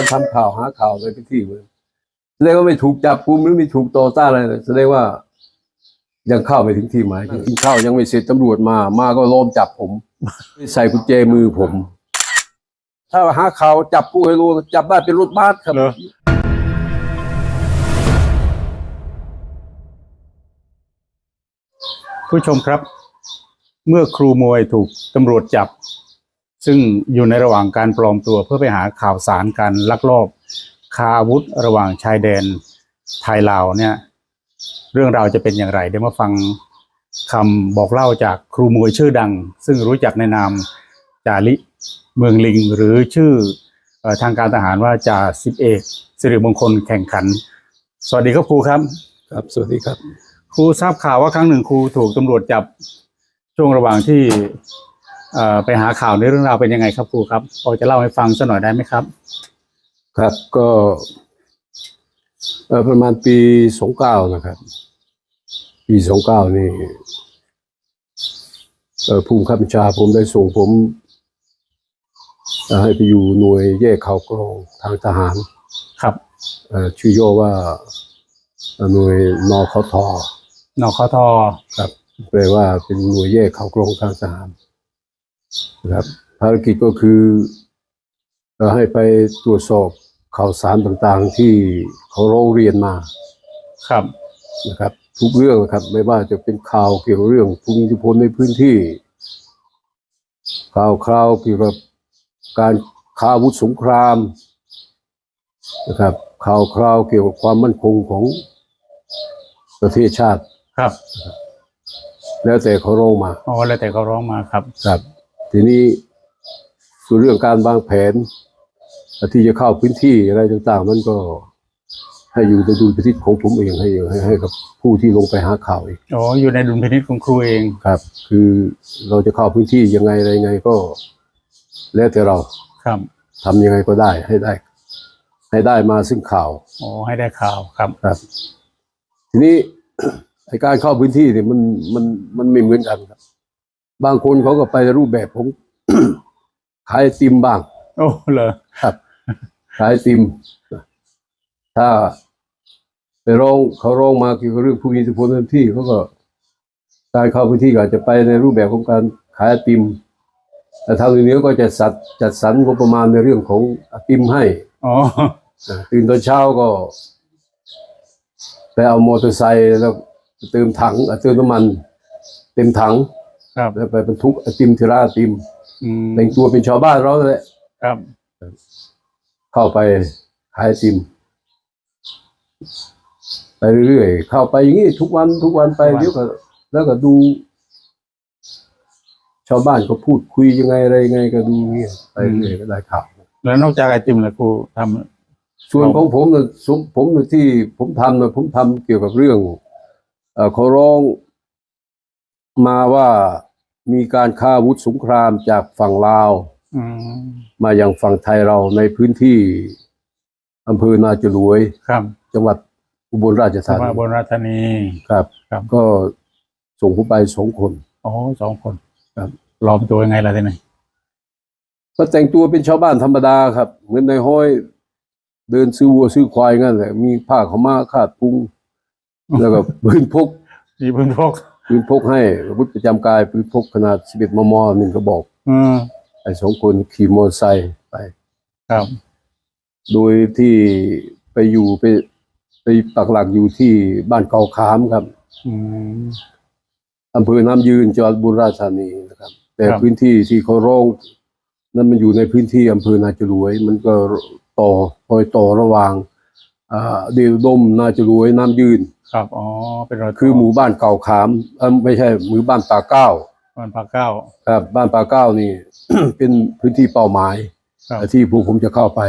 การทำข่าวหาข่าวในพื้นที่เลยแสดงว่าไม่ถูกจับกุมหรือไม่ถูกต่อต้านอะไรเลยแสดงว่า ยังเข้าไม่ถึงที่หมายกินข้าวยังไม่เสร็จตำรวจมา มาก็ล้อมจับผมใส่กุญแจมือผม ถ้าหาข่าวจับผู้ให้รู้จับได้เป็นรถบัสครับเหรอผู้ชมครับ เมื่อครูมวยถูกตำรวจจับ ซึ่งอยู่ในระหว่างการปลอมตัวเพื่อไปหาข่าวสารการลักลอบค้าอาวุธระหว่างชายแดนไทยลาวเนี่ยเรื่องราวจะเป็นอย่างไรเดี๋ยวมาฟังคำบอกเล่าจากครูมวยชื่อดัง ซึ่งรู้จักในนามจาริเมืองลิง หรือชื่อเอ่อทางการทหารว่าจ่าสิบเอกสิริมงคลแข่งขัน สวัสดีครับครูครับ ครับสวัสดีครับ ครูทราบข่าวว่าครั้งหนึ่งครูถูกตำรวจจับช่วงระหว่างที่เอ่อ ไปหาข่าวในเรื่องราวเป็นยังไงครับครูครับพอจะเล่าให้ฟังสักหน่อยได้ไหมครับ ครับก็เอ่อประมาณปีสองเก้านะครับ ปีสองเก้านี่เอ่อภูมิคับบัญชาผมได้ส่งผมเอ่อให้ไปอยู่หน่วยแยกเขากรองทางทหารครับเอ่อชื่อย่อว่าเอ่อหน่วยนคทนคทครับแปลว่าเป็นหน่วยแยกเขากรองทางทหาร นะครับภารกิจก็คือเอ่อให้ไปตรวจสอบข่าวสารต่างๆที่เขาร้องเรียนมาครับนะครับ ทุกเรื่องนะครับ ไม่ว่าจะเป็นข่าวเกี่ยวกับเรื่องภูมิอิทธิพลในพื้นที่ ข่าวคราวเกี่ยวกับการค้าอาวุธสงครามนะครับ ข่าวคราวเกี่ยวกับความมั่นคงของประเทศชาติครับ แล้วแต่เขาร้องมาอ๋อแล้วแต่เขาร้องมาครับครับ ทีนี้ส่วนเรื่องการวางแผนที่จะเข้าพื้นที่อะไรต่างๆ มันก็ให้อยู่ในดุลพินิจของผมเองให้ให้ให้กับผู้ที่ลงไปหาข่าวเองอ๋ออยู่ในดุลพินิจของครูเองครับ คือเราจะเข้าพื้นที่ยังไงอะไรยังไงก็ แล้วแต่เราครับทำยังไงก็ได้ให้ได้ ให้ได้มาซึ่งข่าวอ๋อให้ได้ข่าวครับครับ ทีนี้ไอการเข้าพื้นที่เนี่ยมันมันมันไม่เหมือนกันครับ บางคนเขาก็ไปในรูปแบบของ ขายไอติมบ้าง โอ้เหรอครับ ขายไอติม ถ้า ไปร้องเขาร้องมาเกี่ยวกับเรื่องผู้มีอิทธิพลในที่เขาก็ การเข้าพื้นที่ก็อาจจะไปในรูปแบบของการขายไอติม แต่ทางเหนือก็จะจัดจัดสรรงบประมาณในเรื่องของไอติมให้อ๋ออ่าตื่นตอนเช้าก็ไปเอามอเตอร์ไซค์แล้วเติมถังอะเติมน้ำมัน เต็มถัง ครับแล้วไปบรรทุกไอติมทีละไอติมอืมแต่งตัวเป็นชาวบ้านเราเลย ครับ เข้าไปขายไอติมไปเรื่อยๆเข้าไปอย่างนี้ทุกวันทุกวันไปเดี๋ยวก็แล้วก็ดู ชาวบ้านก็พูดคุยยังไงอะไรยังไงก็ดูเงี้ยไปเรื่อยก็ได้ข่าว แล้วนอกจากไอติมแล้วครูทำ ส่วนของผมนะผมผมน่ะที่ผมทำนะผมทำเกี่ยวกับเรื่องเอ่อเขาร้อง มาว่ามีการฆ่าอาวุธสงครามจากฝั่งลาว อืมมาอย่างฝั่งไทยเราในพื้นที่อำเภอนาจรวย ครับจังหวัดอุบลราชธามานีบนราชธานี ครับ ครับ ก็ส่งผมไปสองคนอ๋อสองคนครับปลอมตัวยังไงล่ะทีนี้ก็แต่งตัวเป็นชาวบ้านธรรมดาครับ เหมือนในห้อย เดินซื้อวัวซื้อควายงั้นแหละมีผ้าขาวม้าคาดพุงแล้วก็ ปืนพกมีปืนพก ปืนพกให้อาวุธประจำกายปืนพกขนาด11มมหนึ่งกระบอกอืมไอ้สองคนขี่มอเตอร์ไซค์ไป ครับ โดยที่ไปอยู่ไปไปปักหลักอยู่ที่บ้านเกาขามครับอืม อำเภอน้ำยืนจังหวัดบุรีราชธานีนะครับ แต่ครับ พื้นที่ที่เขาร้องนั้นมันอยู่ในพื้นที่อำเภอนาจรวย มันก็ต่อคอยต่อระหว่างอ่าเดียวดมนาจรวยน้ำยืน ครับอ๋อเป็นรอยต่คือหมู่บ้านเก่าขามเออไม่ใช่หมู่บ้านป่าเก้าบ้านปากเก้า ครับ บ้านป่าเก้านี่ เป็นพื้นที่เป้าหมายครับ ที่พวกผมจะเข้าไป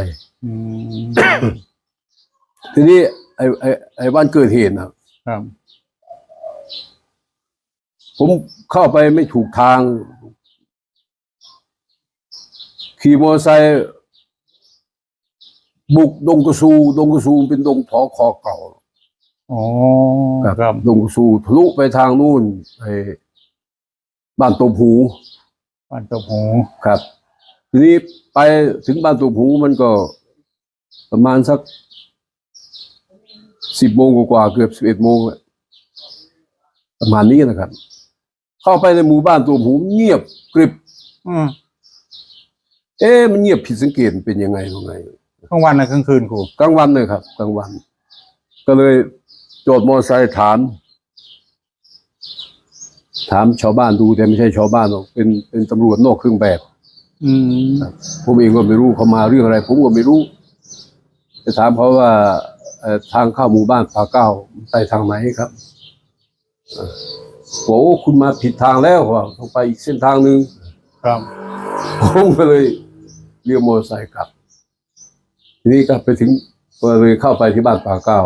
อืมทีนี้ไอ้ไอ้ไอ้วันเกิดเหตุนะ ครับผมเข้าไปไม่ถูกทาง ขี่มอเตอร์ไซค์บุกดงกระซู ดงกระซูเป็นดงผอคอเก่า อ๋อครับดงกระซูทะลุไปทางนู่นไอ้บ้านตบหูบ้านตบหูครับ ทีนี้ไปถึงบ้านตบหูมันก็ ประมาณสักสิบโมงกว่าๆเกือบสิบเอ็ดโมงอะประมาณนี้นะครับ เข้าไปในหมู่บ้านตัวหูเงียบกริบอืมเอ๊ะมันเงียบผิดสังเกตมันเป็นยังไงยังไงกลางวันนะกลางคืนครูกลางวันเลยครับกลางวัน ก็เลย โจทย์มอเตอร์ไซค์ถาม ถามชาวบ้านดูแต่ไม่ใช่ชาวบ้านหรอกเป็นเป็นตำรวจนอกเครื่องแบบอืมผมเองก็ไม่รู้เขามาเรื่องอะไร ผมก็ไม่รู้จะถามเขาว่าเอ่อทางเข้าหมู่บ้านป่าเก้าไปทางไหนครับเอ่อบอกโอ้คุณมาผิดทางแล้วว่าต้องไปอีกเส้นทางหนึ่งครับผมก็เลยเรียกมอเตอร์ไซค์กลับ ทีนี้กลับไปถึงก็เลยเข้าไปที่บ้านป่าเก้า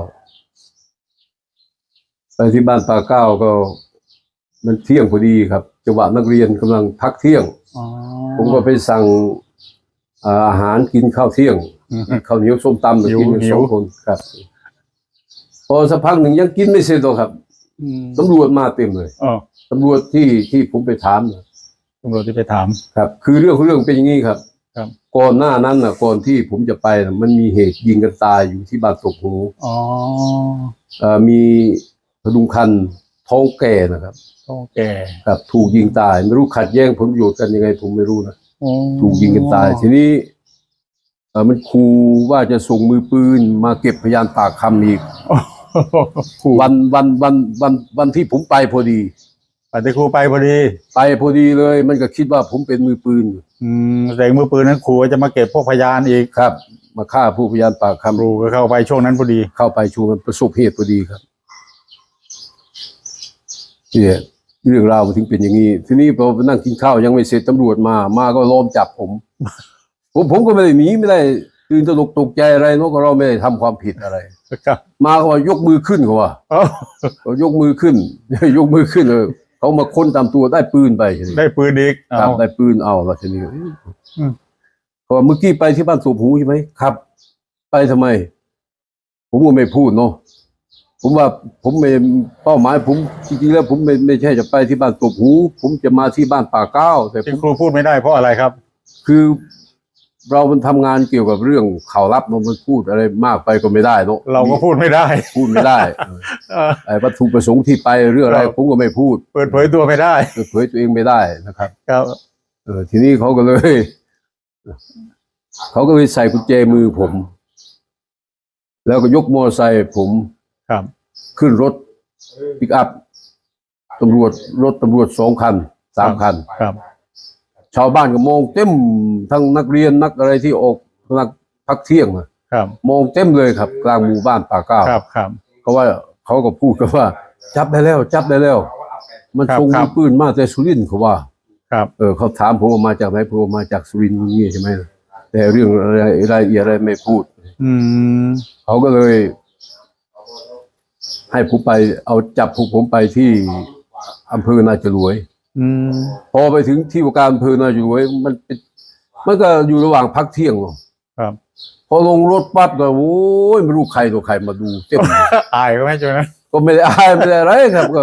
ไปที่บ้านป่าเก้าก็ มันเที่ยงพอดีครับจังหวะนักเรียนกำลังพักเที่ยง อ๋อ ผมก็ไปสั่งอ่าอาหารกินข้าวเที่ยงอืมข้าวเหนียวส้มตำหิวกินกันหิสว องคนครับ พอสักพักหนึ่งยังกินไม่เสร็จหรอกครับอืมตำรวจมาเต็มเลยอ๋อตำรวจที่ที่ผมไปถามน่ะ ตำรวจที่ไปถาม ครับ คือเรื่องของเรื่องเป็นอย่างนี้ครับ ครับ ก่อนหน้านั้นน่ะก่อนที่ผมจะไปน่ะมันมีเหตุยิงกันตายอยู่ที่บ้านตกหูอ๋อ เอ่อมีพ ดุงคันท้องแก่นะครับโอแก่ครับถูกยิงตาย ไม่รู้ขัดแย้งผลประโยชน์กันยังไงผมไม่รู้นะอ๋อถูกยิงกันตาย ทีนี้เอ่อมันคูว่าจะส่งมือปืนมาเก็บพยานปากคำอีกครูวันวันวันวันวันที่ผมไปพอดีปฏิครูไปพอดี ไปพอดีเลย มันก็คิดว่าผมเป็นมือปืน อืมแสดงมือปืนนั้นครูจะมาเก็บพวกพยานอีกครับ มาฆ่าผู้พยานปากคำครูก็เข้าไปช่วงนั้นพอดี เข้าไปช่วงนั้นประสบเหตุพอดีครับ เนี่ยเรื่องราวมันถึงเป็นอย่างนี้ ทีนี้พอไปนั่งกินข้าวยังไม่เสร็จตำรวจมา มาก็ล้อมจับผม ผมผมก็ไม่ได้หนีไม่ได้ตื่นตระหนกตกใจอะไรเนอะก็เราไม่ได้ทำความผิดอะไรครับมาเขาว่ายกมือขึ้นเขาว่าอ๋อเขายกมือขึ้น ยกมือขึ้นเออเขามาค้นตามตัวได้ปืนไปทีนี้ได้ปืนอีกครับเอาได้ปืนเอาแล้วทีนี้เอ๊ะอืมเขาว่าเมื่อกี้ไปที่บ้านสูบหูใช่ไหมครับ ไปทำไม ผมก็ไม่พูดเนาะ ผมว่าผมไม่เป้าหมายผมจริงๆแล้วผมไม่ไม่ใช่จะไปที่บ้านสูบหู ผมจะมาที่บ้านป่าเก้า แต่ผที่มครูพูดไม่ได้เพราะอะไรครับ คือ เรามันทำงานเกี่ยวกับเรื่องข่าวลับเนอะมันพูดอะไรมากไปก็ไม่ได้เนอะเราก็พูดไม่ได้ พูดไม่ได้เออเออ ไอ้วัตถุประสงค์ที่ไปเรื่องอะไร ครับ ผมก็ไม่พูดเปิดเผยตัวไม่ได้เปิดเผยตัวเองไม่ได้นะครับ ครับ เออทีนี้เขาก็เลย เขาก็เลยใส่กุญแจมือผม แล้วก็ยกมอเตอร์ไซค์ผม ครับ ขึ้นรถปิกอัพตำรวจรถตำรวจสองคันสามคัน ครับ ชาวบ้านก็มองเต็มทั้งนักเรียนนักอะไรที่ออกนักพักเที่ยงอะครับมองเต็มเลยครับ กลางหมู่บ้านป่าเก้าครับครับเขาว่าเขาก็พูดกันว่า จับได้แล้ว จับได้แล้ว มันครับส่งครัมืบอปืนมาแต่สุรินทร์เขาว่า ครับเออเขาถามผมว่ามาจากไหนผมว่ามาจากสุรินทร์นี่ใช่ไหมแต่เรื่องอะไรรายละเอียดอะไรไม่พูด อืมเขาก็เลย ให้ผมไปเอาจับพวกผมไปที่อำเภอนาจรวย อืมพอไปถึงที่ว่าการอำเภอนาจรวย มันเป็นมันก็อยู่ระหว่างพักเที่ยงเนอะครับ พอลงรถปั๊บก็โอ้ยไม่รู้ใครตัวใครมาดูเต็มอายก็ไม่ใช่ไหมก็ไม่ได้อายไม่ได้อะไรครับก็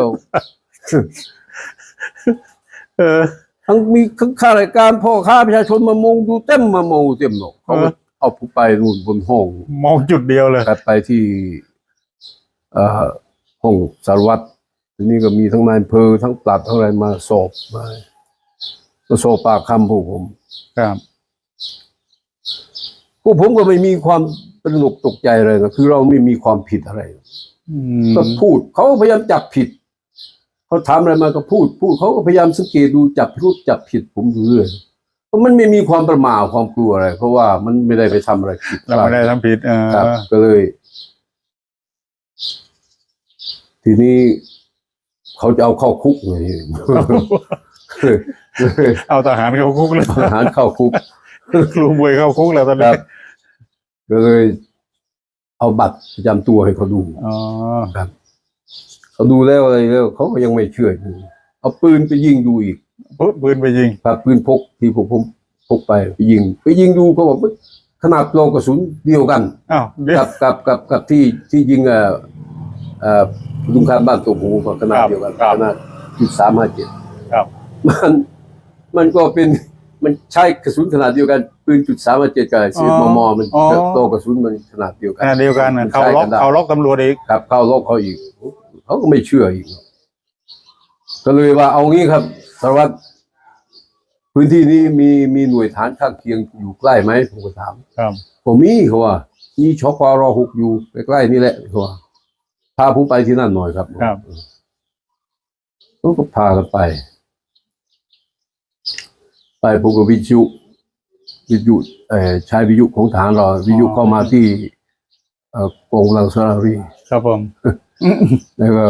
เออทั้งมีทั้งข้ารายการพ่อค้าประชาชนมามองดูเต็มมามองเต็มหรอกเขาก็เออเอาผมไปนู่นบนห้องมองจุดเดียวเลยครับไปที่ เอ่อ ห้องสารวัตรทีนี้ก็มีทั้งนายอำเภอทั้งปลัดทั้งอะไรมาสอบมาก็สอบปากคำพวกผมครับพวกผมก็ไม่มีความตระหนกตกใจอะไรนะคือเราไม่มีความผิดอะไรอืมก็พูดเขาก็พยายามจับผิดเขาถามอะไรมาก็พูด พูดเขาก็พยายามสังเกตดูจับพิรุษจับผิดผมอยู่เรื่อยเพราะมันไม่มีความประมาทความกลัวอะไร เพราะว่ามันไม่ได้ไปทำอะไรผิดเราไม่ได้ทำผิดเออครับก็เลย ทีนี้เขาจะเอาเข้าคุกไงเอาทหารเข้าคุกเลยทหารเข้าคุกครูมวยเข้าคุกแล้วตอนคนี้รับก็เลย เอาบัตรประจำตัวให้เขาดูอ๋อเขาดูแล้วอะไรแล้วเขาก็ยังไม่เชื่ออยู่เอาปืนไปยิงดูอีกปุ๊บปืนไปยิงครับปืนพกที่ผมผมพกไปไปยิง ไปยิงดูเขาบอกขนาดโลกระสุนเดียวกันอ้าวเดี๋ยวกับกับกับกับที่ที่ยิงเอ่อเอ่อ ลุงคานบ้านตัวหูก็ขนาดเดียวกันครับขนาดจุดสามห้าเจ็ดครับมันมันก็เป็นมันใช้กระสุนขนาดเดียวกันปืนจุดสามเจ็ดกับสิบมมมันอ๋อโตกระสุนมันขนาดเดียวกัขณะเดียวกันเขาล็อกใช้ได้เขาล็อกตำรวจอีกครับเข้าลบเขาอีกเขาก็ไม่เชื่ออีก ก็เลยว่าเอางี้ครับสารวัตรพื้นที่นี้มีมีหน่วยฐานข้างเคียงอยู่ใกล้ไหมผมก็ถาม ครับ ผมมีเขาว่ามีชปรหกอยู่ใกล้ๆนี่แหละเขาว่า พาผมไปที่นั่นหน่อยครับครับเขาก็พากันไป ไปผมกับวิทยุวิทยุเอ่อใช้วิทยุของฐานเราวิทยุเข้ามาที่เอ่อกองกำลังสรารีครับผมแล้วก็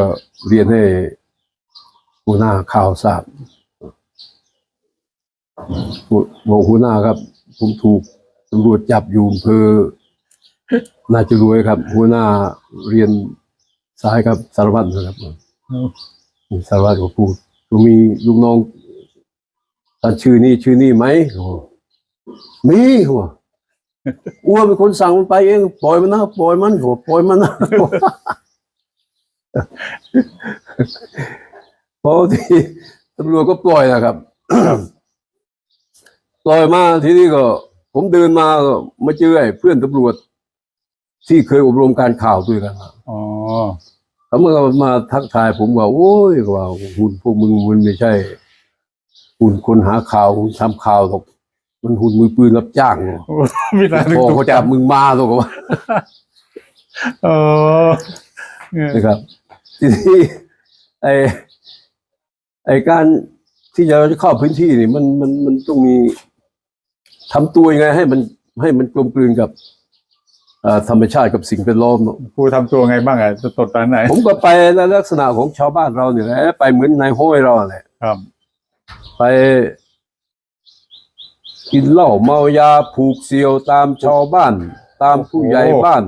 เรียนให้หัวหน้าข่าวทราบบอกหัวหน้าครับ ผมถูกตำรวจจับอยู่อำเภอน่าจะรวยครับ หัวหน้าเรียน สายครับสารวัตรนะครับสารวัตรก็พูดก็มีลูกน้องท่านชื่อนี่ชื่อนี่ไหมเขาบอกมีเขาบอกอ้วนเป็นคนสั่งมันไปเองปล่อยมันนะปล่อยมันเขาบอกปล่อยมันนะพอที่ตำรวจก็ปล่อยนะครับปล่อยมาทีนี้ก็ ผมเดินมาก็มาเจอไอ้เพื่อนตำรวจ ที่เคยอบรมการข่าวด้วยกันมาอ๋อ เขาเมื่อมาทักทายผมว่า โอ้ยก็ว่าหุ่นพวกมึงมันไม่ใช่ หุ่นคนหาข่าวหุ่นทำข่าวหรอกมันหุ่นมือปืนรับจ้างหรอกมีนาถึงพอถูกเขาจัจับบมึงมาตัวก็ว่าเออนะครับทีนี้ไอไอการที่เราจะเข้าพื้นที่นี่มันมันมันต้องมีทำตัวยังไงให้มันให้มันกลมกลืนกับเอ่อ ธรรมชาติกับสิ่งแวดล้อมเนอะครูทำตัวไงบ้างอะจะตดตอนไหนผมก็ไปในลักษณะของชาวบ้านเราเนี่ยแหละไปเหมือนนายห้อยเราแหละครับ ไปกินเหล้าเมายาผูกเสียวตามชาวบ้าน ตามผู้ใหญ่บ้าน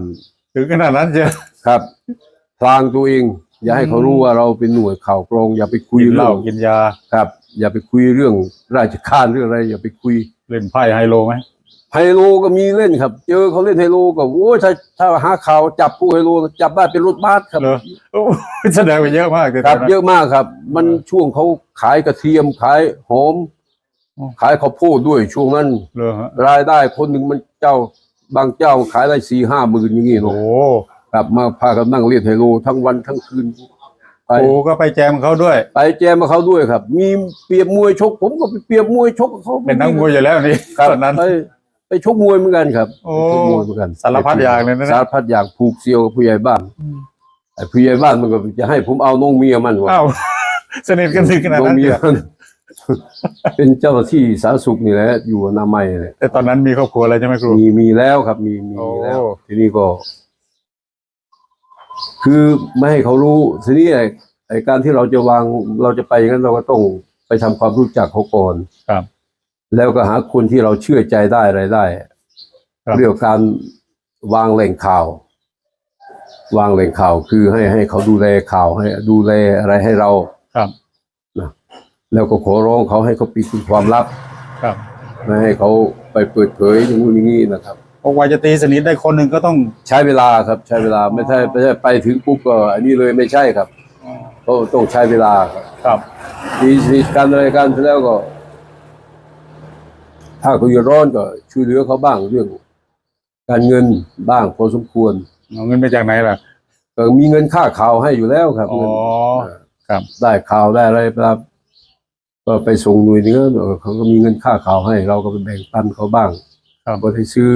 ถึงขนาดนั้นเชียว ครับพลางตัวเอง อย่าให้เขารู้ว่าเราเป็นหน่วยข่าวกรอง อย่าไปคุยกินเหเรื่ล้าองกินยา ครับ อย่าไปคุยเรื่องราชการเรื่องอะไร อย่าไปคุยเล่นไพ่ไฮโลไหม ไฮโลก็มีเล่นครับ เจอเขาเล่นไฮโลก็โอ้ยถ้าถ้าหาข่าวจับผู้ไฮโลจับได้เป็นรถบัสครับเหรอโอ้แสดงไปเยอะมากเลยครับตนนั้นเยอะมากครับ มันช่วงเขาขายกระเทียมขายหอมอ๋อขายข้าวโพดด้วยช่วงนั้นเหรอฮะรายได้คนหนึ่งมันเจ้าบางเจ้าขายได้สี่ห้าหมื่นอย่างงี้โอ้เนาะกลับมาพากันนั่งเล่นไฮโลทั้งวันทั้งคืนไปครูก็ไปแจมเขาด้วย ไปแจมมาเขาด้วยครับ มีเปรียบมวยชก ผมก็ไปเปรียบมวยชกกับเขาเป็นนักมวยอยู่แล้วนี่ครับตอนนั้นไป ไปชกมวยเหมือนกันครับโอ้ไปชกมวยเหมือนกันสารพัดอย่างเลยนะ สารพัดอย่างผูกเซียวกับผู้ใหญ่บ้านไอ้ผู้ใหญ่บ้านมันก็จะให้ผมเอาน้องเมียมันวะอ้าวสนิทกันถึงขนาดน้องนั้นเมีเชียยวมันเป็นเจ้าหน้าที่สาธารณสุขนี่แหละอยู่อนามัยเลยแต่ตอนนั้นมีครอบครัวอะไรใช่ไหมครู มีมีแล้วครับ มีมีโอ้ แล้ว ทีนี้ก็ คือไม่ให้เขารู้ทีนี้ไอ้ไอ้การที่เราจะวางเราจะไปอย่างนั้นเราก็ต้องไปทำความรู้จักเขาก่อน ครับ แล้วก็หาคนที่เราเชื่อใจได้อะไรได้ครับเรื่องการวางแหล่งข่าว วางแหล่งข่าวคือให้ให้เขาดูแลข่าวให้ดูแลอะไรให้เราครับแล้วก็ขอร้องเขาให้เขาปิดเป็นความลับ ครับไม่ให้เขาไปเปิดเผยอย่างนู้นอย่างนี้นะครับเพราะว่าจะตีสนิทได้คนหนึ่งก็ต้อง ใช้เวลาครับ ใช้เวลาไม่ใช่ไม่ใช่ไปถึงปุ๊บก็อันนี้เลยไม่ใช่ครับก็ต้องใช้เวลาครับ ครับ มีมีการอะไรกันแล้วก็ ถ้าเขาอยู่ร้อนก็ช่วยเหลือเขาบ้างเรื่อง การเงินบ้างพอสมควรเอาเงินมาจากไหนล่ะ ก็มีเงินค่าข่าวให้อยู่แล้วครับอ๋อ เงินครับ ได้ข่าวได้อะไรครับก็ไปส่งหน่วยเนื้อเขาก็มีเงินค่าข่าวให้ เราก็ไปแบ่งปันเขาบ้างครับ ก็ให้ซื้อ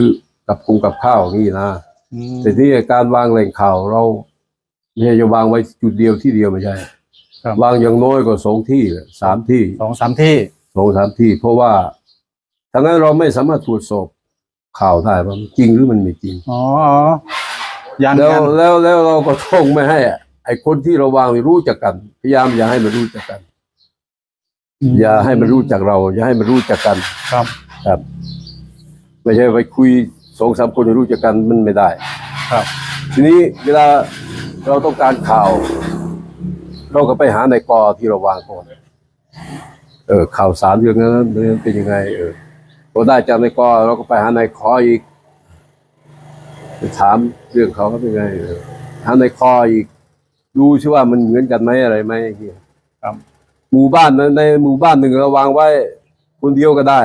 กับคงกับข้าวอย่างนี้นะ อืม แต่ที่การวางแหล่งข่าวเราไม่ใช่จะวางไว้จุดเดียวที่เดียวไม่ใช่ครับ วางอย่างน้อยก็สองที่สามที่สองสามที่สองสามที่ เพราะว่า ทั้งนั้นเราไม่สามารถตรวจสอบข่าวได้ว่ามันจริงหรือมันไม่จริง อ๋อยันแล้วยันแล้วแล้วเราก็ต้องไม่ให้อะไอ้คนที่เราวางนี่รู้จักกัน พยายามอย่าให้มันรู้จักกัน อย่าให้มันรู้จักเรา อย่าให้มันรู้จักกัน ครับ ครับ ไม่ใช่ไปคุยสองสามคนรู้จักกันมันไม่ได้ ครับ ทีนี้เวลาเราต้องการข่าว เราก็ไปหาในกอที่เราวางก่อนเออข่าวสารเรื่องนั้นเรื่องเป็นยังไง เออ พอได้จากในกอเราก็ไปหาในคออีกไปถามเรื่องเขาเขาเป็นไงเออหาในคออีก ดูซิว่ามันเหมือนกันไหมอะไรไหมอย่างเงี้ยครับ หมู่บ้านนั้นในหมู่บ้านหนึ่งเราวางไว้ คนเดียวก็ได้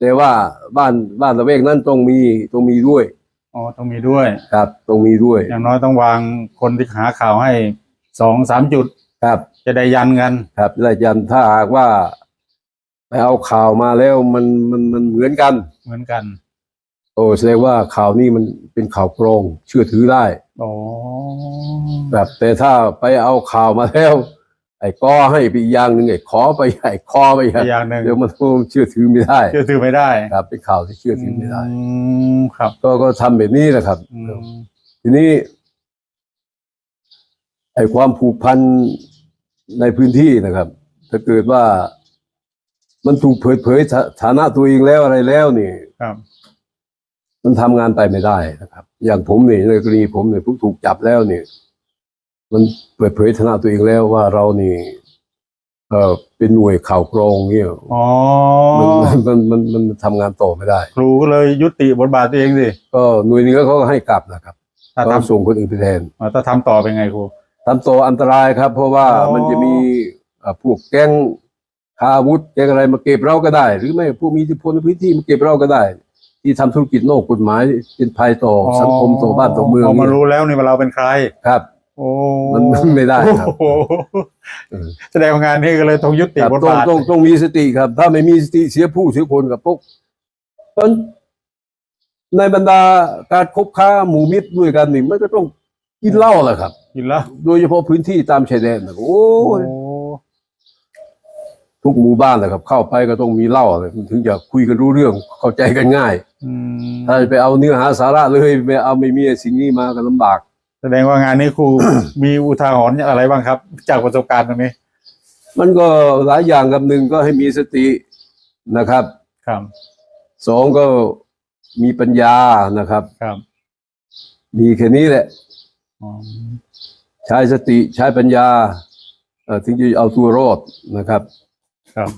แต่ว่าบ้านบ้านตะเวกนั้นต้องมีต้องมีด้วยอ๋อต้องมีด้วยครับต้องมีด้วย อย่างน้อยต้องวางคนที่หาข่าวให้สองสามจุดครับ จะได้ยันกันครับและยันถ้าหากว่า ไปเอาข่าวมาแล้วมันมันมันเหมือนกัน เหมือนกัน โอ้แสดงว่าข่าวนี้มันเป็นข่าวโกรงเชื่อถือได้อ๋อแบบแต่ถ้าไปเอาข่าวมาแล้ว ไอ้กอให้ไปอีกอย่างหนึ่งไอ้ขอไปไอ้คอไปอีกอีกอย่างหนึ่งเดี๋ยวมันเชื่อถือไม่ได้เชื่อถือไม่ได้ครับเป็นข่าวที่เชื่อถือไม่ได้อืมครับ ก็ก็ทำแบบนี้แหละครับอืมทีนี้ ไอ้ความผูกพันในพื้นที่นะครับ ถ้าเกิดว่า มันถูกเผยเผยฐาฐานะตัวเองแล้วอะไรแล้วนี่ครับ มันทำงานไปไม่ได้นะครับ อย่างผมนี่ในกรณีผมเนี่ยผมถูกจับแล้วเนี่ยมันเปิดเผยฐานะตัวเองแล้วว่าเรานี่ เออเป็นหน่วยข่าวกรองเนี่ยอ๋อมันมันมันมันมันทำงานต่อไม่ได้ ครูก็เลยยุติบทบาทตัวเองสิก็หน่วยนี้เขาก็ให้กลับนะครับถ้าเขาทำส่งคนอื่นไปแทนอ่าถ้าทำต่อเป็นไงครูทำตัวอันตรายครับ เพราะว่าอ๋อมันจะมีเอ่อพวกแก๊ง ค้าอาวุธแก๊งอะไรมาเก็บเราก็ได้ หรือไม่พวกมีอิทธิพลในพื้นที่มาเก็บเราก็ได้ ที่ทำธุรกิจนอกกฎหมายเป็นภัยต่ออสังคมต่อบ้านต่อเมืองพอมาเนี่ยรู้แล้วนี่ว่าเราเป็นใคร ครับ โอ้มันมันไม่ได้ครับ โอ้โหเออแสดงว่างานนี้ก็เลยต้องยุติครับบทต้องบาทต้องต้องมีสติครับ ถ้าไม่มีสติเสียผู้เสียคนกับพวกเพราะฉะนั้นในบรรดาการคบค้าหมู่มิตรด้วยกันนี่มันก็ต้องกินเหล้าแหละครับ กินแล้วโดยเฉพาะพื้นที่ตามชายแดนนะโอ้โอ้ย ทุกหมู่บ้านนะครับ เข้าไปก็ต้องมีเหล้าเลยถึงจะคุยกันรู้เรื่องเข้าใจกันง่ายอืมถ้าไปเอาเนื้อหาสาระเลยไม่เอาไม่มีสิ่งนี้มาก็ลำบาก แสดงว่างานนี้ครูมีอุทาหรณ์อะไรบ้างครับ จากประสบการณ์ตรงนี้ มันก็หลายอย่างกับหนึ่งก็ให้มีสตินะครับ ครับสองก็มีปัญญานะครับ ครับ มีแค่นี้แหละอ๋อใช้สติใช้ปัญญาเอ่อถึงจะเอาตัวรอดนะครับ ครับ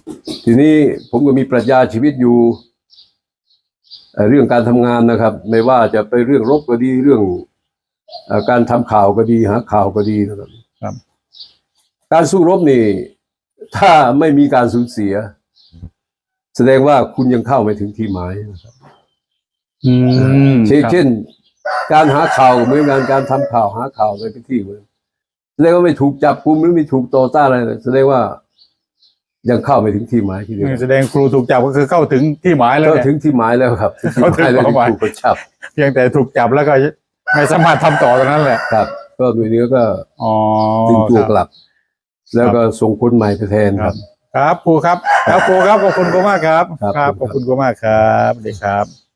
ทีนี้ผมก็มีปรัชญาชีวิตอยู่เอ่อเรื่องการทำงานนะครับ ไม่ว่าจะไปเรื่องรบก็ดีเรื่องเอ่อการทำข่าวก็ดีหาข่าวก็ดีนะครับครับ การสู้รบนี่ ถ้าไม่มีการสูญเสีย แสดงว่าคุณยังเข้าไม่ถึงที่หมายนะครับอืมเช่นครับเช่น การหาข่าวเหมือนกันการทำข่าวหาข่าวในพื้นที่เหมือนแสดงว่าไม่ถูกจับกุมหรือไม่ถูกต่อต้านอะไรเลยแสดงว่า ยังเข้าไม่ถึงที่หมายทีเดียวแสดงครูถูกจับก็คือเข้าถึงที่หมายแล้วก็เนี่ยถึงที่หมายแล้วครับถึงที่หมายแล้วเข้าถึงเป้าหมายถูกกระชับเพียงแต่ถูกจับแล้วก็ไม่สามารถทำต่อตรงนั้นแหละครับ ก็หน่วยเนื้อก็อ๋อดึงตัวครับกลับ แล้วก็ส่งคนใหม่ไปแทนคครัรับบครับครูครับ ครับครูครับขอบคุณครูมากครับ ครับครับขอบคุณครูมากครับสวัสดีครับ